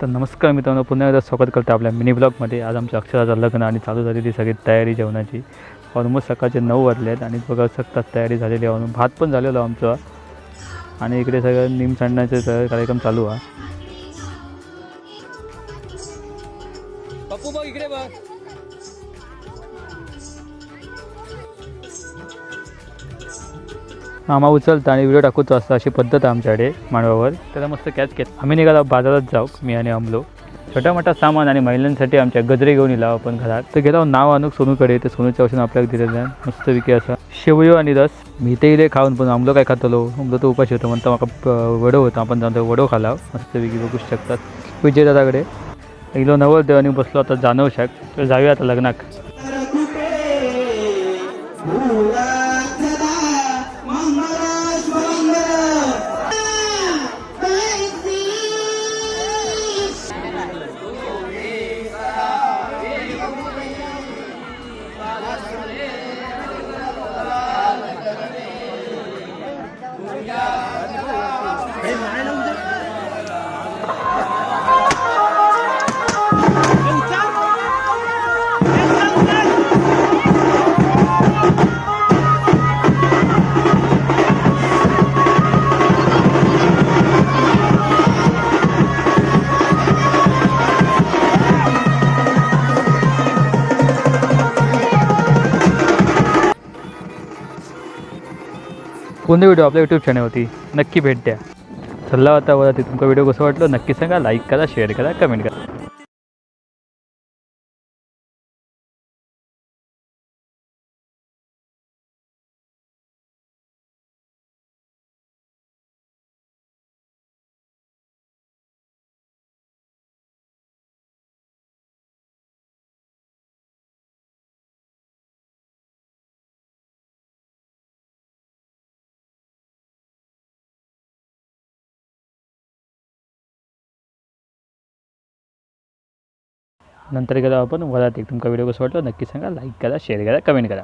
तर नमस्कार मित्रांनो पुन्हा एकदा स्वागत करतो आपल्या मिनी ब्लॉगमध्ये आज आमच्या अक्षराचं लग्न आणि चालू झालेली सगळी तयारी जेवणाची. ऑलमोस्ट सकाळचे नऊ वाजले आहेत आणि बघा शकतात तयारी झालेली आहे. भात पण झालेलो आमचा. आणि इकडे सगळं निम सांडण्याचे सगळे कार्यक्रम चालू आहे. मामा उचलता आणि व्हिडिओ टाकूच असतं अशी पद्धत आहे आमच्याकडे मांडवावर त्याला मस्त कॅच केलं. आम्ही निघालो बाजारात जाऊ मी आणि अमलो. छोटा मोठा सामान आणि महिलांसाठी आमच्या गजरे घेऊन येला आपण घरात. तर गेला नाव आणूक सोनूकडे. ते सोनूच्या औषध आपल्याला दिलेलं आहे मस्त विकी असा. शेवयो आणि रस. मी ते इले खाऊन पण आमलो काय खातलो आमलो तो उपाशी होतो. म्हणतो माका वडो होता. आपण जातो वडो खाला मस्त विकी बघू शकतात. विजय दादाकडे इलो नवल देव आणि बसलो आता जाणव शाक तर जाऊया आता लग्नाक. कोणते व्हिडिओ आपल्या यूट्यूब चॅनलवरती नक्की भेट द्या. सल्ला होता बघा ते तुमचा व्हिडिओ कसं वाटलं नक्की सांगा लाईक करा शेअर करा कमेंट करा. नंतर गेलो आपण वरात एक तुमचा व्हिडिओ कसं वाटलं नक्की सांगा लाईक करा शेअर करा कमेंट करा.